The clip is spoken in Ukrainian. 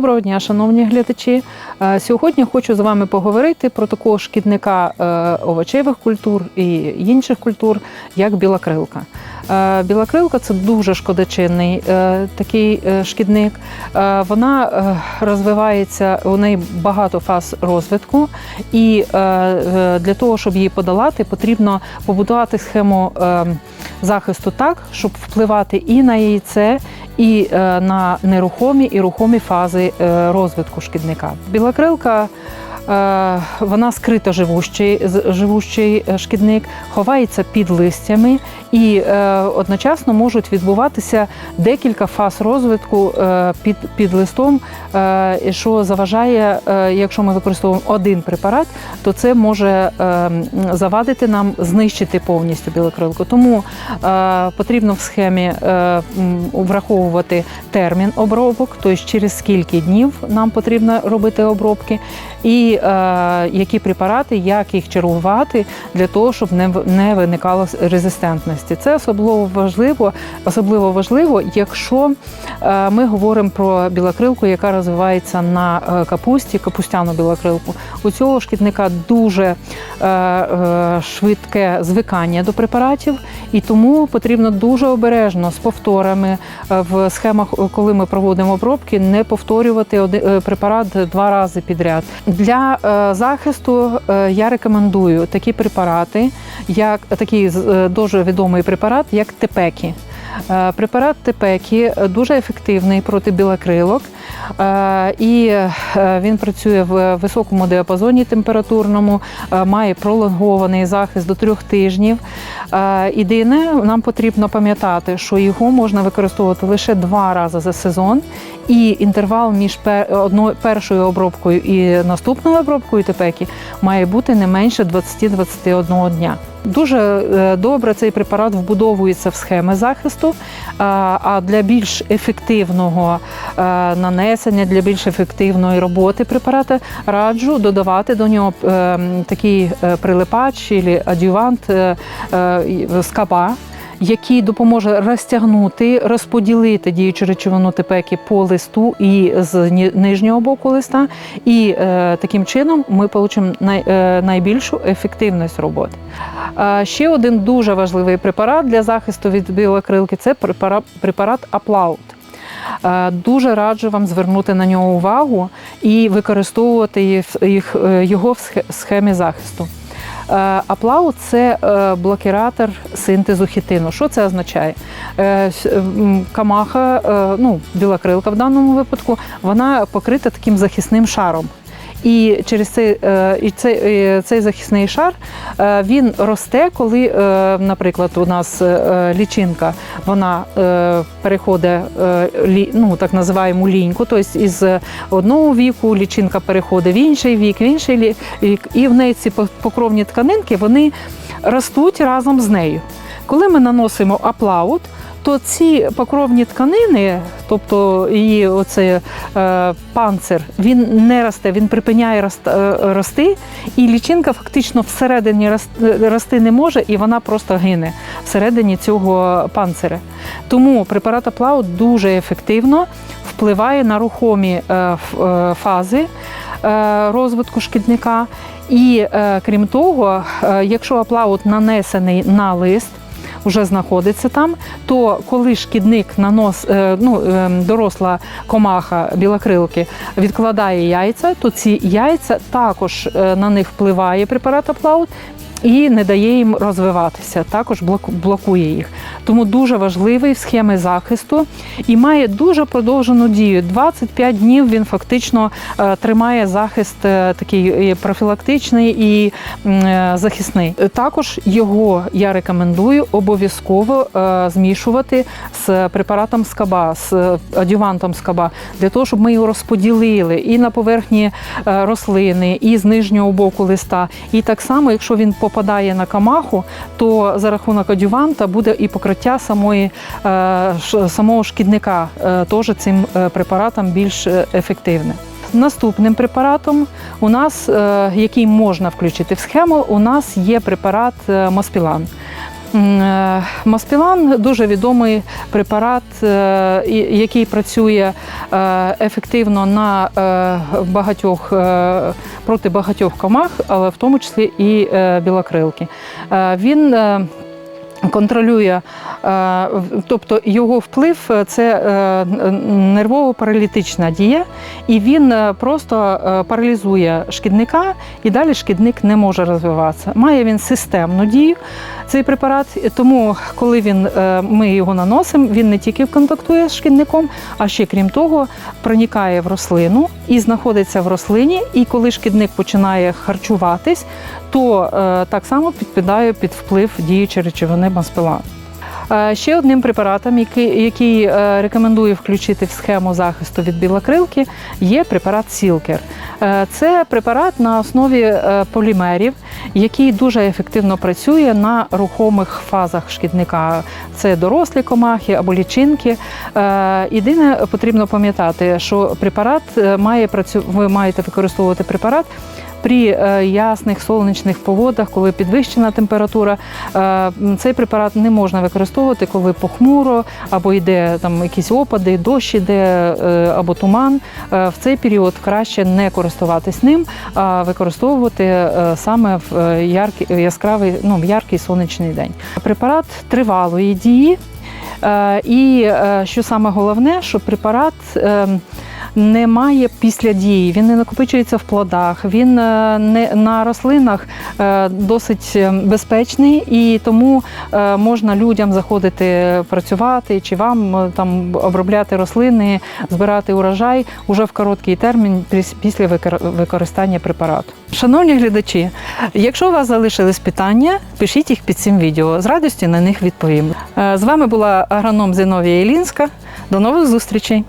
Доброго дня, шановні глядачі. Е, Сьогодні хочу з вами поговорити про такого шкідника е, овочевих культур і інших культур, як білокрилка. Е, Білокрилка це дуже шкодочинний такий шкідник. Вона розвивається, у неї багато фаз розвитку, і для того, щоб її подолати, потрібно побудувати схему е, захисту так, щоб впливати і на яйце, і е, на нерухомі і рухомі фази е, розвитку шкідника. Білокрилка. Е, Вона скрито живущий, живущий е, шкідник, ховається під листями, і е, одночасно можуть відбуватися декілька фаз розвитку під, під листом, що заважає, якщо ми використовуємо один препарат, то це може завадити нам знищити повністю білокрилку. Тому потрібно в схемі враховувати термін обробок, тобто через скільки днів нам потрібно робити обробки, і е, які препарати, як їх чергувати для того, щоб не, не виникало резистентності. Це особливо важливо, особливо важливо, якщо е, ми говоримо про білокрилку, яка розвивається на е, капусті, капустяну білокрилку. У цього шкідника дуже е, е, швидке звикання до препаратів, і тому потрібно дуже обережно з повторами е, в схемах, коли ми проводимо обробки, не повторювати один е, препарат два рази підряд. Для е, захисту е, я рекомендую такі препарати, як такий е, дуже відомий препарат, як тепекі. Препарат Тепекі дуже ефективний проти білокрилок, і він працює в високому діапазоні температурному, має пролонгований захист до трьох тижнів. Єдине, нам потрібно пам'ятати, що його можна використовувати лише два рази за сезон, і інтервал між першою обробкою і наступною обробкою тепекі має бути не менше 20-21 дня. Дуже е, добре цей препарат вбудовується в схеми захисту, а а для більш ефективного е, нанесення, для більш ефективної роботи препарата раджу додавати до нього е, такий е, прилипач чи адювант е, е, каба. Який допоможе розтягнути, розподілити діючу речовину тепеки по листу і з нижнього боку листа, і е, таким чином ми отримаємо най, е, найбільшу ефективність роботи. Е, ще один дуже важливий препарат для захисту від білокрилки це препарат, препарат Аплаут. Дуже раджу вам звернути на нього увагу і використовувати їх- е, його в схемі захисту. Е, Аплаут це е, блокіратор синтезу хітину. Що це означає? Е, Камаха, ну, білокрилка в даному випадку, вона покрита таким захисним шаром. І через цей, е, і цей, е, цей захисний шар е, він росте, коли, наприклад, у нас лічинка вона переходить ну, так називаємо ліньку, тобто із одного віку лічинка переходить в інший вік, в інший вік, і в неї ці по- покровні тканинки вони ростуть разом з нею. Коли ми наносимо аплаут, то ці покровні тканини, тобто її оцей е, панцир, він не росте, він припиняє рост, е, рости, і лічинка фактично всередині рос- рости не може, і вона просто гине всередині цього панциря. Тому препарат Аплаут дуже ефективно впливає на рухомі е, е, фази е, розвитку шкідника. І е, крім того, е, якщо аплаут нанесений на лист, вже знаходиться там, то коли шкідник нанос, е, ну, е, доросла комаха білокрилки відкладає яйця, то ці яйця також е, на них впливає препарат аплаут. І не дає їм розвиватися, також блокує їх. Тому дуже важливий в схеми захисту і має дуже продовжену дію. 25 днів він фактично е, тримає захист е, такий профілактичний і е, захисний. Е, Також його я рекомендую обов'язково е, змішувати з препаратом скаба, з е, адювантом скаба, для того, щоб ми його розподілили і на поверхні е, рослини, і з нижнього боку листа. І так само, якщо він попадає на камаху, то за рахунок адюванта буде і покриття самої, е, самого шкідника е, теж цим е, препаратом більш ефективне. Наступним препаратом у нас, який можна включити в схему, у нас є препарат Моспілан. Е, Маспілан дуже відомий препарат, е, який працює е, ефективно на багатьох проти багатьох комах, але в тому числі і білокрилки. Він контролює, е, тобто його вплив е, це е, нервово-паралітична дія, і він просто паралізує шкідника, і далі шкідник не може розвиватися. Має він системну дію, цей препарат, тому, коли він, ми його наносимо, він не тільки контактує з шкідником, а ще крім того, проникає в рослину і знаходиться в рослині. І коли шкідник починає харчуватись, то так само підпадає під вплив діючої речовини маспилан. Е, Ще одним препаратом, який, який е, рекомендую включити в схему захисту від білокрилки, є препарат Сілкер. Це препарат на основі е, полімерів, який дуже ефективно працює на рухомих фазах шкідника. Це дорослі комахи або лічинки. Єдине потрібно пам'ятати, що препарат має працю... ви маєте використовувати препарат. При е, ясних сонячних погодах, коли підвищена температура, е, цей препарат не можна використовувати, коли похмуро або йде там якісь опади, дощ іде е, або туман. В цей період краще не користуватись ним, а використовувати саме в яркий, яскравий, ну, в яркий сонячний день. Препарат тривалої дії. І що саме головне, що препарат е, не має після дії, він не накопичується в плодах, він е, не на рослинах е, досить е, безпечний і тому можна людям заходити працювати чи вам там обробляти рослини, збирати урожай уже в короткий термін піс- після викор- використання препарату. Шановні глядачі, якщо у вас залишились питання, пишіть їх під цим відео. З радістю на них відповім. З вами була агроном Зиновія Ілінська. До нових зустрічей!